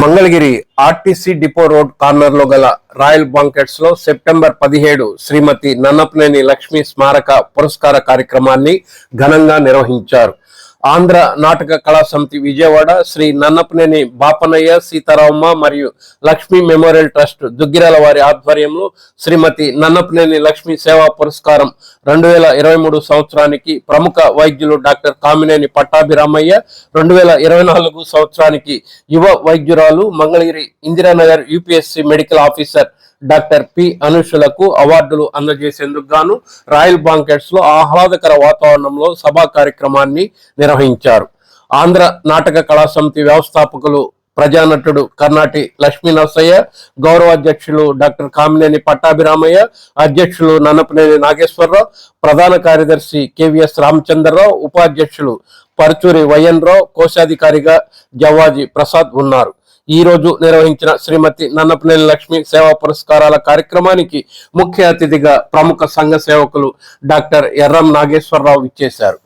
Mangalagiri RTC depot road కార్నర్లో గల royal బాంకెట్స్లో September పదిహేడు శ్రీమతి నన్నపనేని లక్ష్మి స్మారక పురస్కార కార్యక్రమాన్ని ఘనంగా నిర్వహించారు. ఆంధ్ర నాటక కళా సమితి విజయవాడ శ్రీ నన్నపనేని బాపనయ్య సీతారామమ్మ మరియు లక్ష్మీ మెమోరియల్ ట్రస్ట్ దుగ్గిరాల వారి ఆధ్వర్యంలో శ్రీమతి నన్నపనేని లక్ష్మీ సేవా పురస్కారం రెండు వేల ఇరవై మూడు సంవత్సరానికి ప్రముఖ వైద్యులు డాక్టర్ కామినేని పట్టాభిరామయ్య రెండు వేల ఇరవై నాలుగు సంవత్సరానికి యువ వైద్యురాలు Mangalagiri Indiranagar UPSC medical officer doctor P అనుషులకు అవార్డులు అందజేసేందుకు గాను రాయల్ బాంకెట్స్లో ఆహ్లాదకర వాతావరణంలో సభా కార్యక్రమాన్ని నిర్వహించారు. ఆంధ్ర నాటక కళా సమితి వ్యవస్థాపకులు ప్రజానటుడు కర్ణాటి లక్ష్మీ నరసయ్య గౌరవాధ్యక్షులు డాక్టర్ కామినేని పట్టాభిరామయ్య అధ్యక్షులు నన్నపనేని నాగేశ్వరరావు ప్రధాన కార్యదర్శి కెవిఎస్ రామచంద్రరావు ఉపాధ్యక్షులు పరుచూరి వైఎన్ రావు కోశాధికారిగా జవాజీ ప్రసాద్ ఉన్నారు. ఈ రోజు నిర్వహించిన శ్రీమతి నన్నపనేని లక్ష్మి సేవా పురస్కారాల కార్యక్రమానికి ముఖ్య అతిథిగా ప్రముఖ సంఘ సేవకులు డాక్టర్ ఎర్రం నాగేశ్వరరావు ఇచ్చేశారు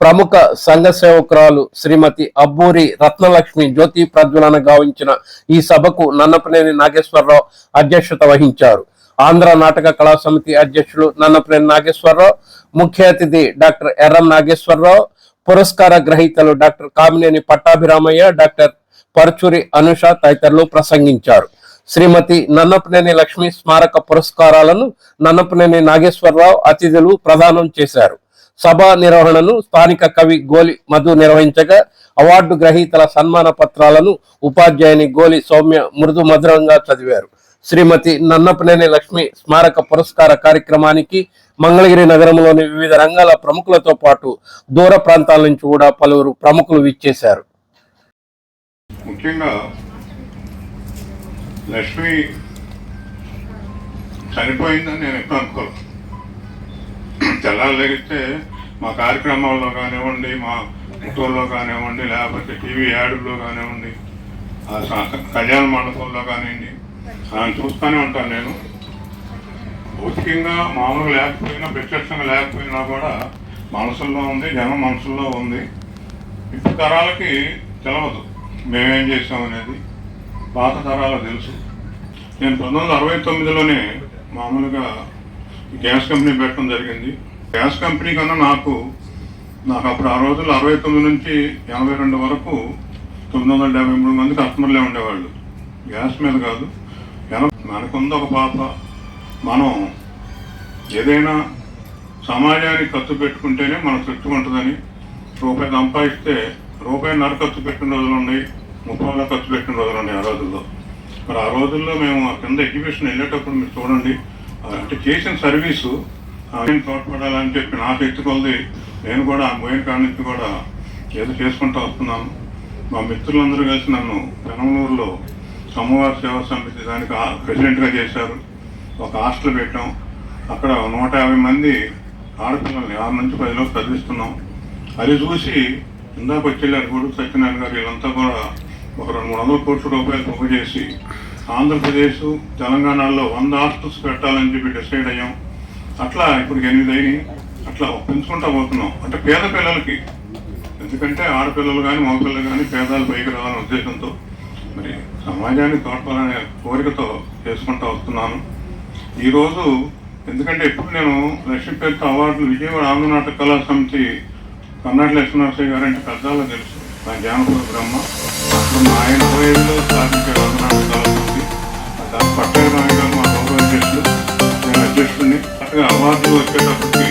ప్రముఖ సంఘ సేవకురాలు శ్రీమతి అబ్బూరి రత్నలక్ష్మి జ్యోతి ప్రజ్వలన గావించిన ఈ సభకు నన్నపనేని నాగేశ్వరరావు అధ్యక్షత వహించారు. ఆంధ్ర నాటక కళా సమితి అధ్యక్షులు నన్నపనేని నాగేశ్వరరావు ముఖ్య అతిథి డాక్టర్ ఎర్రం నాగేశ్వరరావు పురస్కార గ్రహీతలు డాక్టర్ కామినేని పట్టాభిరామయ్య డాక్టర్ పరుచూరి అనుష తదితరులు ప్రసంగించారు. శ్రీమతి నన్నపనేని లక్ష్మి స్మారక పురస్కారాలను నన్నపనేని నాగేశ్వరరావు అతిథులు ప్రదానం చేశారు. సభ నిర్వహణను స్థానిక కవి గోలి మధు నిర్వహించగా అవార్డు గ్రహీతల సన్మాన పత్రాలను ఉపాధ్యాయుని గోలి సౌమ్య మృదు మధురంగా చదివారు. శ్రీమతి నన్నపనేని లక్ష్మి స్మారక పురస్కార కార్యక్రమానికి మంగళగిరి నగరంలోని వివిధ రంగాల ప్రముఖులతో పాటు దూర ప్రాంతాల నుంచి కూడా పలువురు ప్రముఖులు విచ్చేశారు. ముఖ్యంగా లక్ష్మి చనిపోయిందని నేను ఎప్పుడు అనుకోను. తెల్లారు మా కార్యక్రమాల్లో కానివ్వండి మా ఫోటోల్లో కానివ్వండి లేకపోతే టీవీ యాడ్లో కానివ్వండి కళ్యాణ మండపంలో కానివ్వండి ఆయన చూస్తూనే ఉంటాను నేను. భౌతికంగా మామూలుగా లేకపోయినా ప్రత్యక్షంగా లేకపోయినా కూడా మనసుల్లో ఉంది జనం మనసుల్లో ఉంది. ఇప్పుడు తరాలకి తెలవదు. మేమేం చేసామనేది పాత తరాలు తెలుసు. నేను పంతొమ్మిది వందల అరవై తొమ్మిదిలోనే మామూలుగా గ్యాస్ కంపెనీ పెట్టడం జరిగింది. గ్యాస్ కంపెనీ కన్నా నాకు నాకు అప్పుడు ఆ రోజుల్లో అరవై తొమ్మిది నుంచి ఎనభై రెండు వరకు తొమ్మిది వందల డెబ్బై మూడు మంది కస్టమర్లే ఉండేవాళ్ళు. గ్యాస్ మీద కాదు. మనకుంది ఒక పాప. మనం ఏదైనా సమాజానికి ఖర్చు పెట్టుకుంటేనే మన తృప్తి ఉంటుందని రూపాయి సంపాదిస్తే రూపాయిన్నర ఖర్చు పెట్టిన రోజులు ఉన్నాయి ముప్పై ఖర్చు పెట్టిన రోజులు ఉన్నాయి ఆ రోజుల్లో. మరి ఆ రోజుల్లో మేము ఆ కింద ఎగ్జిబిషన్ వెళ్ళేటప్పుడు మీరు చూడండి అంటే చేసిన సర్వీసు ఆయన తోడ్పడాలని చెప్పి నా శక్తి కొలది నేను కూడా ఆ పోయిన కాడి నుంచి కూడా ఏదో చేసుకుంటూ వస్తున్నాను. మా మిత్రులందరూ కలిసి నన్ను పెనమలూరులో సమవార సేవా సమితి దానికి ప్రెసిడెంట్గా చేశారు. ఒక హాస్టల్ పెట్టాం. అక్కడ నూట యాభై మంది ఆడపిల్లల్ని ఆరు నుంచి పదిలోకి చదివిస్తున్నాం. అది చూసి ఇందాక వచ్చేళ్ళారు గురు సత్యనారాయణ గారు వీళ్ళంతా కూడా ఒక రెండు మూడు వందల కోట్ల రూపాయలు పొగ చేసి ఆంధ్రప్రదేశ్ తెలంగాణలో వంద హాస్టల్స్ పెట్టాలని చెప్పి డిసైడ్ అయ్యాం. అట్లా ఇప్పుడు ఎనిమిది అయినాయి. అట్లా పెంచుకుంటా పోతున్నాం. అంటే పేద పిల్లలకి. ఎందుకంటే ఆడపిల్లలు కానీ మగపిల్లలు కానీ పేదాలు పైకి రావాలనే ఉద్దేశంతో మరి సమాజాన్ని తోడ్పాలనే కోరికతో చేసుకుంటూ వస్తున్నాను. ఈరోజు ఎందుకంటే ఎప్పుడు నేను లక్ష్మీ పేరుతో అవార్డులు విజయవాడ ఆంధ్ర నాటక కళా సమితి కర్ణాటక లక్ష్మీనరసయ్య గారు అంటే పెద్దాలో తెలుసు. నా జానపద బ్రహ్మ అప్పుడు మా ఆయన పోయేలో సాధించే ఆంధ్ర నాటక కళా దాని పట్టాభి రామయ్య మా గౌరవ అధ్యక్షులు నేను అధ్యక్షుడిని. అట్లాగే అవార్డులు వచ్చేటప్పటికి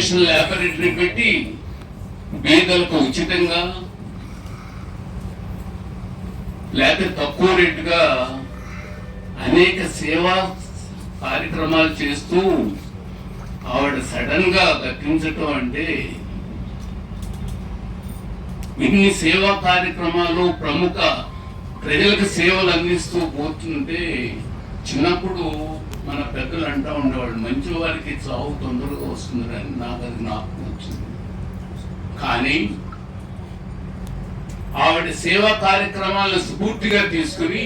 ఎడ్యుకేషన్ ల్యాబొరేటరీ పెట్టి పేదలకు ఉచితంగా లేకపోతే తక్కువ రేటుగా అనేక సేవా కార్యక్రమాలు చేస్తూ ఆవిడ సడన్గా దక్కించటం అంటే ఇన్ని సేవా కార్యక్రమాలు ప్రముఖ ప్రజలకు సేవలు అందిస్తూ పోతుంటే చిన్నప్పుడు మన పెద్దలు అంటూ ఉండేవాళ్ళు మంచి వారికి చావు తొందరగా వస్తుందని నాకు అది నాకు వచ్చింది. కానీ ఆవిడ సేవా కార్యక్రమాలను స్ఫూర్తిగా తీసుకుని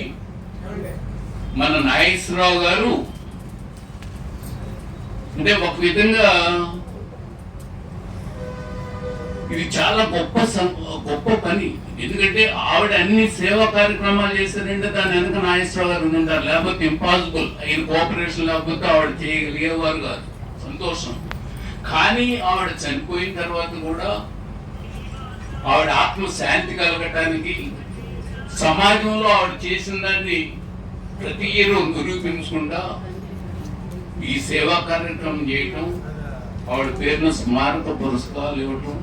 మన నాగేశ్వరరావు గారు అంటే ఒక విధంగా ఇది చాలా గొప్ప గొప్ప పని. ఎందుకంటే ఆవిడ అన్ని సేవా కార్యక్రమాలు చేశారంటే దాని వెనక నాగేశ్వరరావు గారు ఉండి ఉంటారు లేకపోతే ఇంపాసిబుల్ ఆయన కోఆపరేషన్ లేకపోతే ఆవిడ చేయగలిగేవారు కాదు. సంతోషం. కానీ ఆవిడ చనిపోయిన తర్వాత కూడా ఆవిడ ఆత్మ శాంతి కలగటానికి సమాజంలో ఆవిడ చేసిన దాన్ని ప్రతి ఇయర్ నిరూపించకుండా ఈ సేవా కార్యక్రమం చేయటం ఆవిడ పేరున స్మారక పురస్కారాలు ఇవ్వటం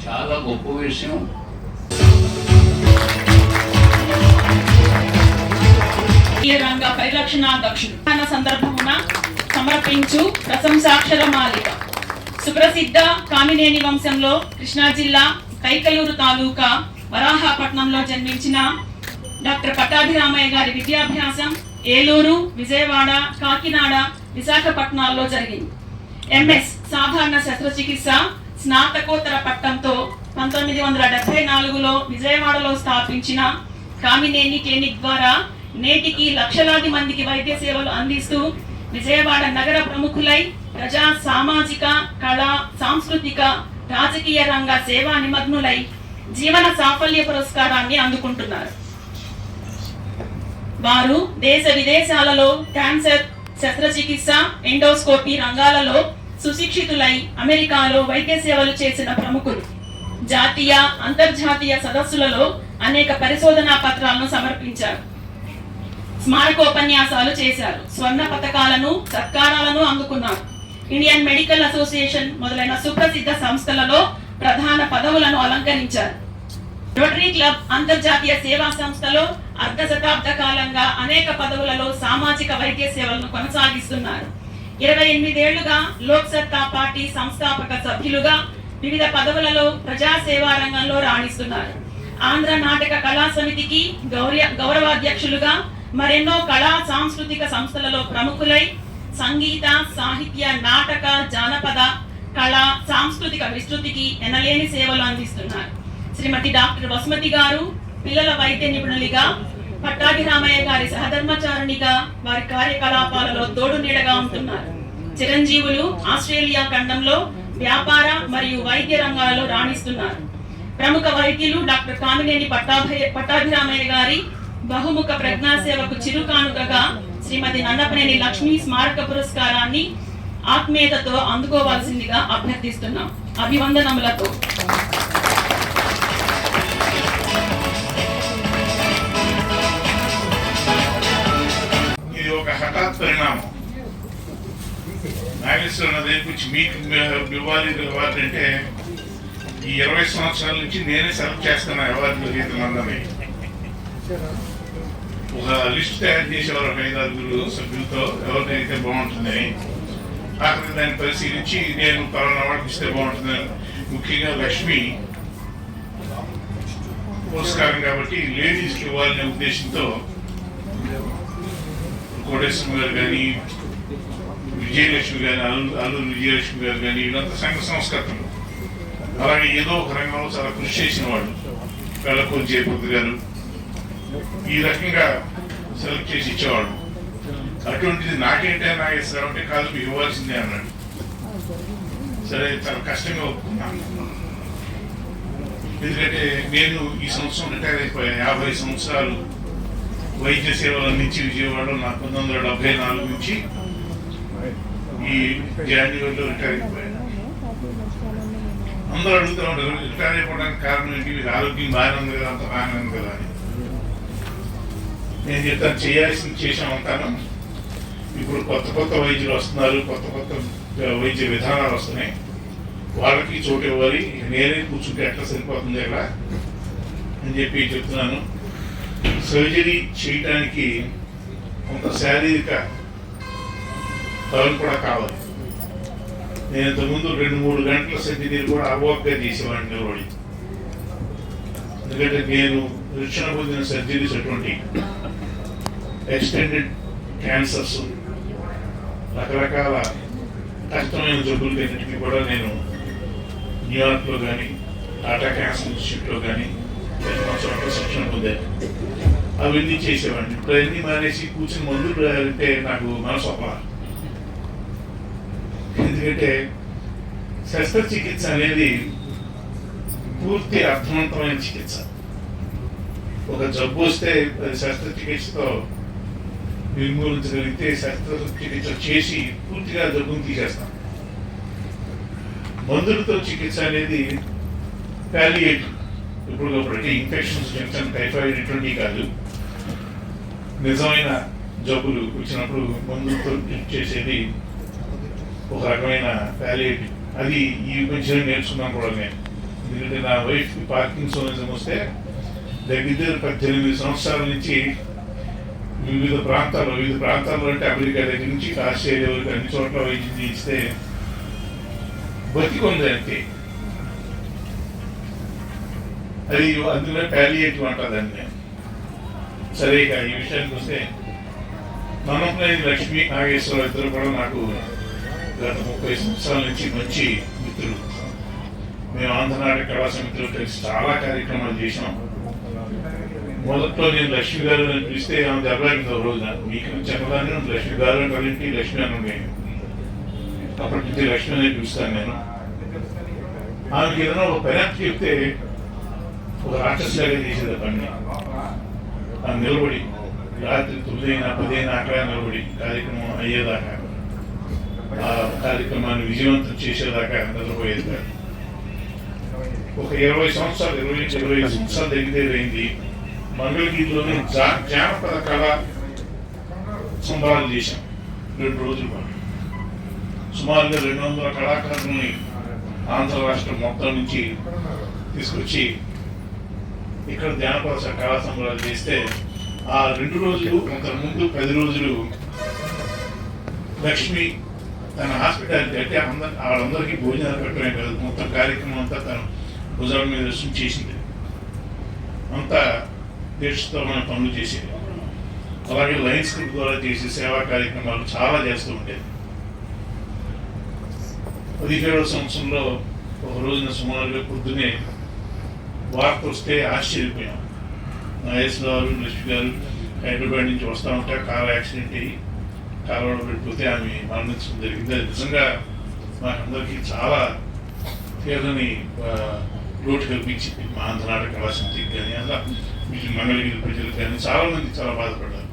చాలా గొప్ప విషయం. ఈ రంగ పరిరక్షణ దక్షిణ సందర్భమున సమర్పించు ప్రశంసాక్షర మాలిక. సుప్రసిద్ధ కామినేని వంశంలో కృష్ణా జిల్లా కైకలూరు తాలూకా వరాహపట్నంలో జన్మించిన డాక్టర్ పట్టాభిరామయ్య గారి విద్యాభ్యాసం ఏలూరు విజయవాడ కాకినాడ విశాఖపట్నాల్లో జరిగింది. ఎంఎస్ సాధారణ శస్త్రచికిత్స స్నాతకోత్తర పట్టంతో పంతొమ్మిది వందల డెబ్బై నాలుగులో విజయవాడలో స్థాపించిన కామినేని క్లినిక్ ద్వారా నేటికి లక్షలాది మందికి వైద్య సేవలు అందిస్తూ విజయవాడ నగర ప్రముఖులై ప్రజా సామాజిక కళా సాంస్కృతిక రాజకీయ రంగ సేవా నిమగ్నులై జీవన సాఫల్య పురస్కారాన్ని అందుకుంటున్నారు. వారు దేశ విదేశాలలో క్యాన్సర్ శస్త్రచికిత్స ఎండోస్కోపీ రంగాలలో సుశిక్షితులై అమెరికాలో వైద్య సేవలు చేసిన ప్రముఖులు. జాతీయ అంతర్జాతీయ సదస్సులలో అనేక పరిశోధనా పత్రాలను సమర్పించారు. స్మారకోపన్యాసాలు చేశారు. స్వర్ణ పథకాలను సత్కారాలను అందుకున్నారు. ఇండియన్ మెడికల్ అసోసియేషన్ మొదలైన సుప్రసిద్ధ సంస్థలలో ప్రధాన పదవులను అలంకరించారు. రోటరీ క్లబ్ అంతర్జాతీయ సేవా సంస్థలో అర్ధ శతాబ్ద కాలంగా అనేక పదవులలో సామాజిక వైద్య సేవలను కొనసాగిస్తున్నారు. ఇరవై ఎనిమిదేళ్ళుగా లోక్ సత్తా పార్టీ సంస్థాపక సభ్యులుగా వివిధ పదవులలో ప్రజాసేవా రంగంలో రాణిస్తున్నారు. ఆంధ్ర నాటక కళా సమితికి గౌరవ గౌరవాధ్యక్షులుగా మరెన్నో కళా సాంస్కృతిక సంస్థలలో ప్రముఖులై సంగీత సాహిత్య నాటక జానపద కళ సాంస్కృతిక విస్తృతికి ఎనలేని సేవలు అందిస్తున్నారు. శ్రీమతి డాక్టర్ వసుమతి గారు పిల్లల వైద్య నిపుణులుగా పట్టాభిరామయ్య గారి సహధర్మచారునిగా వారి కార్యకలాపాలలో తోడు నీడగా ఉంటున్నారు. చిరంజీవులు ఆస్ట్రేలియా ఖండంలో వ్యాపార మరియు వైద్య రంగాలలో రాణిస్తున్నారు. ప్రముఖ వైద్యులు డాక్టర్ కామినేని పట్టాభయ పట్టాభిరామయ్య గారి బహుముఖ ప్రజ్ఞాసేవకు చిరుకానుకగా శ్రీమతి నన్నపనేని లక్ష్మీ స్మారక పురస్కారాన్ని ఆత్మీయతతో అందుకోవాల్సిందిగా అభ్యర్థిస్తున్నాం. అభివందనములతో. హఠాత్ పరిణామం నాగేశ్వర మీకు ఇవ్వాలి అవార్డు అంటే ఈ ఇరవై సంవత్సరాల నుంచి నేనే సెలెక్ట్ చేస్తున్నా అవార్డు గ్రహీతలందరినీ ఒక లిస్ట్ తయారు చేసేవారు ఒక ఐదు ఆరుగురు సభ్యులతో ఎవరికైతే బాగుంటుందని. ఆఖరి దాన్ని పరిశీలించి నేను పలానా అవార్డు ఇస్తే బాగుంటుందని. ముఖ్యంగా లక్ష్మి పురస్కారం కాబట్టి లేడీస్కి ఇవ్వాలనే ఉద్దేశంతో కోటేశ్వరం గారు కానీ విజయలక్ష్మి గారు అల్లు అల్లూరు విజయలక్ష్మి గారు కానీ వీళ్ళంతా సంఘ సంస్కర్తలు. అలాగే ఏదో ఒక రంగంలో చాలా కృషి చేసిన వాళ్ళు. వెళ్ళకొని జయపతి గారు. ఈ రకంగా సెలెక్ట్ చేసి ఇచ్చేవాడు అటువంటిది నాకేంటే నాగేశ్వరరావు అంటే కాదు మీకు ఇవ్వాల్సిందే అన్నాడు. సరే చాలా కష్టంగా ఒప్పుకున్నాను ఎందుకంటే నేను ఈ సంవత్సరం రిటైర్ అయిపోయాను. యాభై సంవత్సరాలు వైద్య సేవలు అందించి విజయవాడలో నాకు పంతొమ్మిది వందల డెబ్బై నాలుగు నుంచి ఈ జాన్యువరిలో రిటైర్ అయిపోయాను. అందరూ అడుగుతూ ఉంటారు రిటైర్ అయిపోవడానికి కారణం ఏంటి? వీరి ఆరోగ్యం బాగానే ఉంది కదా అంత బాగానే ఉంది కదా అని. నేను చెప్తాను చేయాల్సింది చేసామంటాను ఇప్పుడు కొత్త కొత్త వైద్యులు వస్తున్నారు కొత్త కొత్త వైద్య విధానాలు వస్తున్నాయి. వాళ్ళకి చోటు ఇవ్వాలి. నేనే కూర్చుంటే ఎట్లా సరిపోతుంది ఇలా అని చెప్పి చెప్తున్నాను. సర్జరీ చేయటానికి కొంత శారీరక బలం కూడా కావాలి. నేను ఇంతకుముందు రెండు మూడు గంటల సర్జరీలు కూడా అవాక్గా చేసేవాడిని నిలబడి. ఎందుకంటే నేను రక్షణ పొందిన సర్జరీస్ అటువంటి ఎక్స్టెండెడ్ క్యాన్సర్స్ రకరకాల కష్టమైన జబ్బులన్నింటికి కూడా నేను న్యూయార్క్లో కానీ టాటా క్యాన్సర్ ఇన్స్టిట్యూట్లో కానీ ఎన్నో శిక్షణ పొందాను అవన్నీ చేసేవాడిని. ఇప్పుడు అన్ని మానేసి కూర్చుని మందులు అంటే నాకు మనసు ఒప్ప ఎందుకంటే శస్త్రచికిత్స అనేది పూర్తి అర్థవంతమైన చికిత్స. ఒక జబ్బు వస్తే అది శస్త్రచికిత్సతో నిర్మూలించగలిగితే శస్త్రచికిత్స చేసి పూర్తిగా జబ్బును తీసేస్తాం. మందులతో చికిత్స అనేది ప్యాలియేటివ్ ఇప్పుడు ప్రతి ఇన్ఫెక్షన్స్ చిన్న టైఫాయిడ్ ఇటువంటివి కాదు. నిజమైన జబ్బులు వచ్చినప్పుడు మందుతో ట్రీట్ చేసేది ఒక రకమైన ప్యాలియేటివ్ అది ఈ మధ్యలో నేర్చుకున్నాను కూడా నేను ఎందుకంటే నా వైఫ్ పార్కిన్సోనిజం వస్తే దగ్గర పద్దెనిమిది సంవత్సరాల నుంచి వివిధ ప్రాంతాల్లో వివిధ ప్రాంతాల్లో అంటే అమెరికా దగ్గర నుంచి ఆస్ట్రేలియా వరకు అన్ని చోట్ల వైద్యం చేయిస్తే బతికొంది అంతే అది అందులో ప్యాలియేటివ్ అంటారు దాన్ని సరే ఇక ఈ విషయానికి వస్తే మనోపనేని లక్ష్మి నాగేశ్వరరావు ఇద్దరు కూడా నాకు గత ముప్పై సంవత్సరాల నుంచి మంచి మిత్రులు. మేము ఆంధ్రనాటక కళా సమితిలో కలిసి చాలా కార్యక్రమాలు చేసాం మొదట్లో నేను లక్ష్మి గారు అని పిలిస్తే ఆమె దెబ్బలాగింది ఒక రోజున. మీకు చెప్పదాన్ని లక్ష్మి గారు అంటే కలిపి లక్ష్మి అని నేను అప్పటి నుంచి లక్ష్మి అని పిలుస్తాను నేను. ఆమెకి ఏదైనా ఒక పెనాల్టీ చెప్తే ఒక రాక్షసులాగా చేసేది ఆ పని ఆమె నిలబడి రాత్రి తొమ్మిదైనా పదైనా అక్కడ నిలబడి కార్యక్రమం అయ్యేదాకా ఆ కార్యక్రమాన్ని విజయవంతం చేసేదాకా నిలబోయేది కాదు. ఒక ఇరవై సంవత్సరాలు ఇరవై నుంచి ఇరవై సంవత్సరాలు దగ్గర అయింది మంగళగిరిలోనే జా- జానపద కళ సంబరాలు చేశాం రెండు రోజుల పాటు. సుమారుగా రెండు వందల కళాకారులని ఆంధ్ర రాష్ట్రం మొత్తం నుంచి తీసుకొచ్చి ఇక్కడ జానపద కళా సంబరాలు చేస్తే ఆ రెండు రోజులు అంతకు ముందు పది రోజులు లక్ష్మి తన హాస్పిటాలిటీ అంటే అందరి వాళ్ళందరికీ భోజనాలు పెట్టడమే కాదు. మొత్తం కార్యక్రమం అంతా తన భుజాల మీద చేసింది. అంతా దీక్షతో పనులు చేసేది. అలాగే లయన్స్ గ్రూప్ ద్వారా చేసే సేవా కార్యక్రమాలు చాలా చేస్తూ ఉండేది. పదిహేడవ సంవత్సరంలో ఒక రోజున సుమారుగా పొద్దునే వార్త వస్తే ఆశ్చర్యపోయాం. నాగేశ్ గారు లక్ష్మి గారు హైదరాబాద్ నుంచి వస్తూ ఉంటే కార్ యాక్సిడెంట్ అయ్యి కాలువలో పెట్టిపోతే ఆమె మరణించడం జరిగింది. అది నిజంగా మాకందరికీ చాలా తీరని లోటు కల్పించింది మా ఆంధ్రనాట కళాసమితికి కానీ అలా మంగళగిరి ప్రజలకు కానీ చాలామంది చాలా బాధపడ్డారు.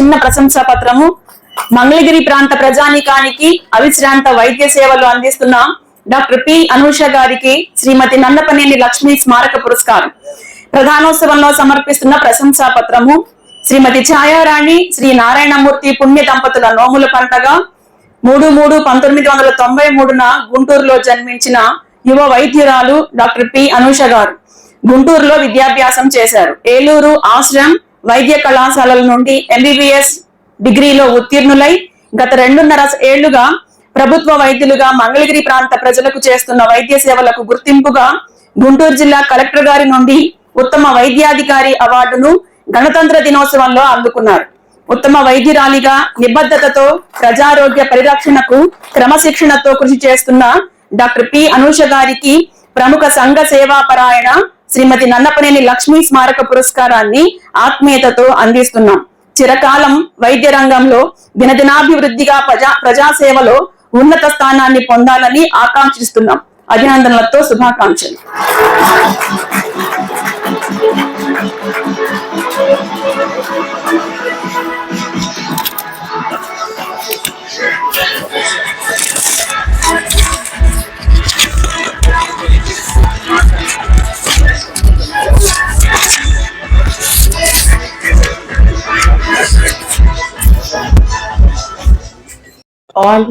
చిన్న ప్రశంసా పత్రము. మంగళగిరి ప్రాంత ప్రజానీకానికి అవిశ్రాంత వైద్య సేవలు అందిస్తున్న డాక్టర్ పి అనూష గారికి శ్రీమతి నందపనేని లక్ష్మి స్మారక పురస్కారం. ప్రధానోత్సవంలో సమర్పిస్తున్న ప్రశంసా పత్రము శ్రీమతి ఛాయారాణి శ్రీ నారాయణమూర్తి పుణ్య దంపతుల నోముల పంటగ మూడు మూడు పంతొమ్మిది వందల తొంభై మూడున గుంటూరులో జన్మించిన యువ వైద్యురాలు డాక్టర్ పి అనూష గారు. గుంటూరులో విద్యాభ్యాసం చేశారు. ఏలూరు ఆశ్రమ్ వైద్య కళాశాలల నుండి ఎంబీబీఎస్ డిగ్రీలో ఉత్తీర్ణులై గత రెండున్నర ఏళ్ళుగా ప్రభుత్వ వైద్యులుగా మంగళగిరి ప్రాంత ప్రజలకు చేస్తున్న వైద్య సేవలకు గుర్తింపుగా గుంటూరు జిల్లా కలెక్టర్ గారి నుండి ఉత్తమ వైద్యాధికారి అవార్డును గణతంత్ర దినోత్సవంలో అందుకున్నారు. ఉత్తమ వైద్యురాలిగా నిబద్ధతతో ప్రజారోగ్య పరిరక్షణకు క్రమశిక్షణతో కృషి చేస్తున్న డాక్టర్ పి అనూష గారికి ప్రముఖ సంఘ సేవాపరాయణ శ్రీమతి నన్నపనేని లక్ష్మీ స్మారక పురస్కారాన్ని ఆత్మీయతతో అందిస్తున్నాం. చిరకాలం వైద్య రంగంలో దినదినాభివృద్ధిగా ప్రజా ప్రజాసేవలో ఉన్నత స్థానాన్ని పొందాలని ఆకాంక్షిస్తున్నాం. అభినందనలతో శుభాకాంక్షలు. all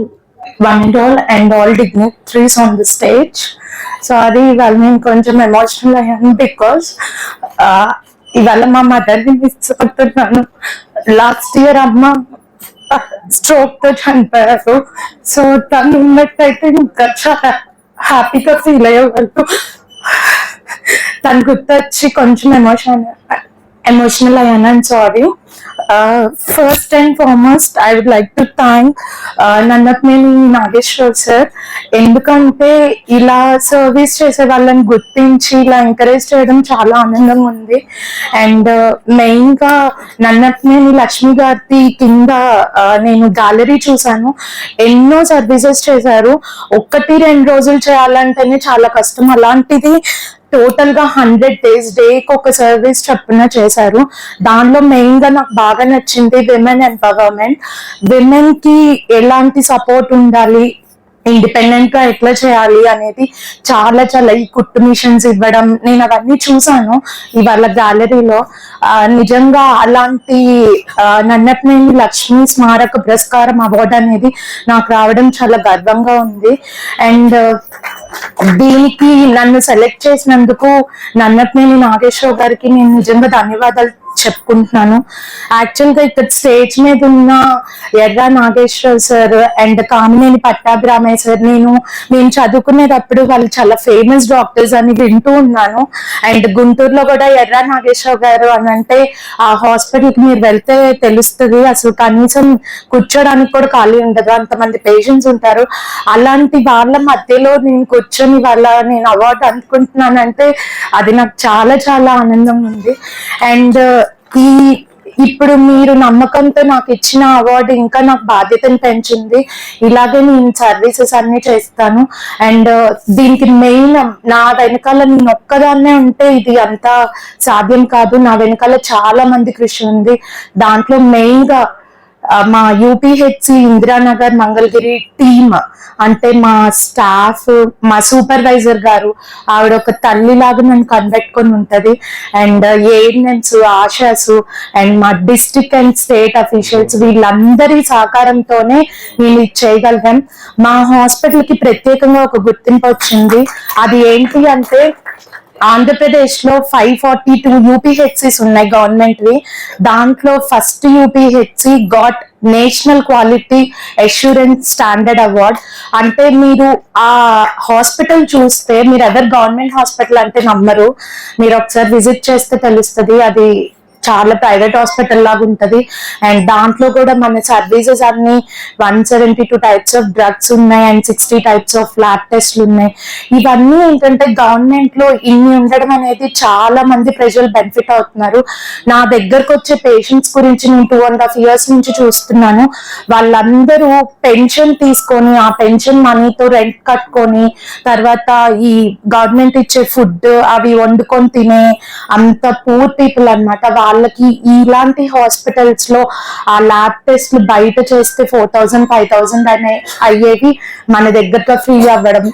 one and all and all dignitaries on the stage. Sorry ఇవాళ నేను కొంచెం ఎమోషనల్ అయ్యాను బికాస్ ఇవాళ మా మదర్ని మిస్ అవుతున్నాను లాస్ట్ ఇయర్ అమ్మ స్ట్రోక్ తో చనిపోయారు సో తను ఉన్నట్టయితే ఇంకా చాలా హ్యాపీగా ఫీల్ అయ్యేవాళ్ళు తను గుర్తొచ్చి కొంచెం ఎమోషన్ ఎమోషనల్ అయ్యాను sorry first and foremost I would like to thank Nannapaneni Nageswar sir ఎందుకంటే ఇలా సర్వీస్ చేసే వాళ్ళని గుర్తించి ఇలా ఎంకరేజ్ చేయడం చాలా ఆనందంగా ఉంది. అండ్ మెయిన్ uh, గా నన్నపనేని లక్ష్మి గారి కింద uh, నేను గ్యాలరీ చూశాను. ఎన్నో సర్వీసెస్ చేశారు. ఒక్కటి రెండు రోజులు చేయాలంటేనే చాలా కష్టం. అలాంటిది టోటల్గా హండ్రెడ్ డేస్ డేకి ఒక సర్వీస్ చొప్పున చేశారు. దానిలో మెయిన్గా నాకు బాగా నచ్చింది విమెన్ ఎంపవర్మెంట్ విమెన్కి ఎలాంటి సపోర్ట్ ఉండాలి? ఇండిపెండెంట్గా ఎట్లా చేయాలి అనేది చాలా చాలా ఈ కుట్టు మిషన్స్ ఇవ్వడం. నేను అవన్నీ చూసాను ఇవాళ గ్యాలరీలో నిజంగా అలాంటి ఆ, నన్నపనేని లక్ష్మీ స్మారక పురస్కారం అవార్డు అనేది నాకు రావడం చాలా గర్వంగా ఉంది. అండ్ దీనికి నన్ను సెలెక్ట్ చేసినందుకు నన్నపనేని నాగేశ్వర గారికి నేను నిజంగా ధన్యవాదాలు చెప్పుకుంటున్నాను. యాక్చువల్గా ఇక్కడ స్టేజ్ మీద ఉన్న Erra Nageswar sir and Kamineni Pattabhiramayya sir నేను నేను చదువుకునేటప్పుడు వాళ్ళు చాలా ఫేమస్ డాక్టర్స్ అని వింటూ ఉన్నాను. అండ్ గుంటూరులో కూడా ఎర్ర నాగేశ్వర గారు అని అంటే ఆ హాస్పిటల్కి మీరు వెళ్తే తెలుస్తుంది. అసలు కనీసం కూర్చోడానికి కూడా ఖాళీ ఉండదు. అంతమంది పేషెంట్స్ ఉంటారు. అలాంటి వాళ్ళ మధ్యలో నేను కూర్చొని వాళ్ళ నేను అవార్డు అనుకుంటున్నానంటే అది నాకు చాలా చాలా ఆనందంగా ఉంది. అండ్ ఈ ఇప్పుడు మీరు నమ్మకంతో నాకు ఇచ్చిన అవార్డు ఇంకా నాకు బాధ్యతను పెంచింది. ఇలాగే నేను సర్వీసెస్ అన్ని చేస్తాను. అండ్ uh, దీనికి మెయిన్ నా వెనకాల నేను ఒక్కదాన్నే ఉంటే ఇది అంత సాధ్యం కాదు. నా వెనకాల చాలా మంది కృషి ఉంది. దాంట్లో మెయిన్గా మా యూపీహెచ్సి ఇందిరానగర్ మంగళగిరి టీమ్ అంటే మా స్టాఫ్ మా సూపర్వైజర్ గారు ఆవిడ ఒక తల్లిలాగా నన్ను కనిపెట్టుకొని ఉంటది. అండ్ ఏఎన్ఎన్స్ ఆశాస్ అండ్ మా డిస్ట్రిక్ట్ అండ్ స్టేట్ అఫీషియల్స్ వీళ్ళందరి సహకారంతోనే నేను ఇది చేయగలిగాను మా హాస్పిటల్కి ప్రత్యేకంగా ఒక గుర్తింపు వచ్చింది. అది ఏంటి అంటే ఆంధ్రప్రదేశ్లో ఫైవ్ ఫార్టీ టూ యూపీహెచ్సిస్ ఉన్నాయి గవర్నమెంట్ వి దాంట్లో first UPHC got national quality assurance standard award అంటే మీరు ఆ హాస్పిటల్ చూస్తే మీరు ఎవరు గవర్నమెంట్ హాస్పిటల్ అంటే నమ్మరు. మీరు ఒకసారి విజిట్ చేస్తే తెలుస్తుంది. అది చాలా ప్రైవేట్ హాస్పిటల్ లాగా ఉంటది. అండ్ దాంట్లో కూడా మన సర్వీసెస్ అన్ని one seventy two types of drugs ఉన్నాయి and sixty types of lab టెస్ట్లు ఉన్నాయి. ఇవన్నీ ఏంటంటే గవర్నమెంట్లో ఇన్ని ఉండడం అనేది చాలా మంది ప్రజలు బెనిఫిట్ అవుతున్నారు. నా దగ్గరకు వచ్చే పేషెంట్స్ గురించి నేను టూ అండ్ హాఫ్ ఇయర్స్ నుంచి చూస్తున్నాను. వాళ్ళందరూ పెన్షన్ తీసుకొని ఆ పెన్షన్ మనీతో రెంట్ కట్టుకొని తర్వాత ఈ గవర్నమెంట్ ఇచ్చే ఫుడ్ అవి వండుకొని తినే అంత పూర్ పీపుల్ అన్నమాట. వాళ్ళకి ఇలాంటి హాస్పిటల్స్లో ఆ ల్యాబ్ టెస్ట్లు బయట చేస్తే ఫోర్ థౌసండ్ ఫైవ్ థౌసండ్ అనే అయ్యేవి మన దగ్గరగా ఫ్రీ అవ్వడం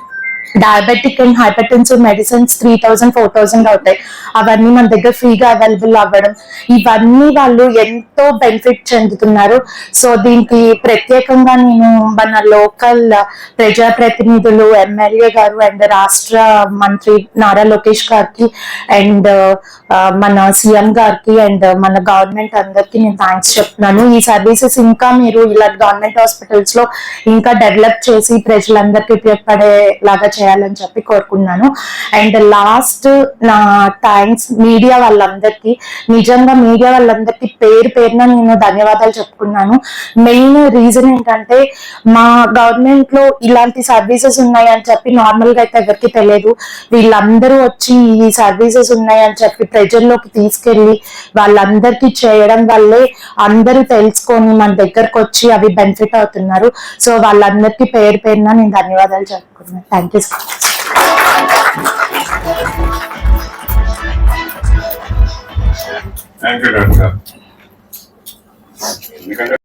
diabetic and hypertensive medicines three thousand four thousand అవుతాయి. అవన్నీ మన దగ్గర ఫ్రీగా అవైలబుల్ అవ్వడం. ఇవన్నీ వాళ్ళు ఎంతో బెనిఫిట్ చెందుతున్నారు. సో దీనికి ప్రత్యేకంగా నేను మన లోకల్ ప్రజాప్రతినిధులు ఎమ్మెల్యే గారు అండ్ రాష్ట్ర మంత్రి నారా లోకేష్ గారికి అండ్ మన సీఎం గారికి అండ్ మన గవర్నమెంట్ అందరికి నేను థ్యాంక్స్ చెప్తున్నాను. ఈ సర్వీసెస్ ఇంకా మీరు ఇలా గవర్నమెంట్ హాస్పిటల్స్లో ఇంకా డెవలప్ చేసి ప్రజలందరికీ ఉపయోగపడేలాగా చేయాలని చెప్పి కోరుకున్నాను. అండ్ లాస్ట్ నా థ్యాంక్స్ మీడియా వాళ్ళందరికీ. నిజంగా మీడియా వాళ్ళందరికీ పేరు పేరున నేను ధన్యవాదాలు చెప్పుకున్నాను. మెయిన్ రీజన్ ఏంటంటే మా గవర్నమెంట్లో ఇలాంటి సర్వీసెస్ ఉన్నాయి అని చెప్పి నార్మల్గా అయితే ఎవరికి తెలియదు. వీళ్ళందరూ వచ్చి ఈ సర్వీసెస్ ఉన్నాయి అని చెప్పి ప్రజల్లోకి తీసుకెళ్ళి వాళ్ళందరికీ చేయడం వల్లే అందరూ తెలుసుకొని మన దగ్గరకు వచ్చి అవి బెనిఫిట్ అవుతున్నారు. సో వాళ్ళందరికీ పేరు పేరున నేను ధన్యవాదాలు చెప్పుకున్నాను. Thank you thank you doctor ఎందుకంటే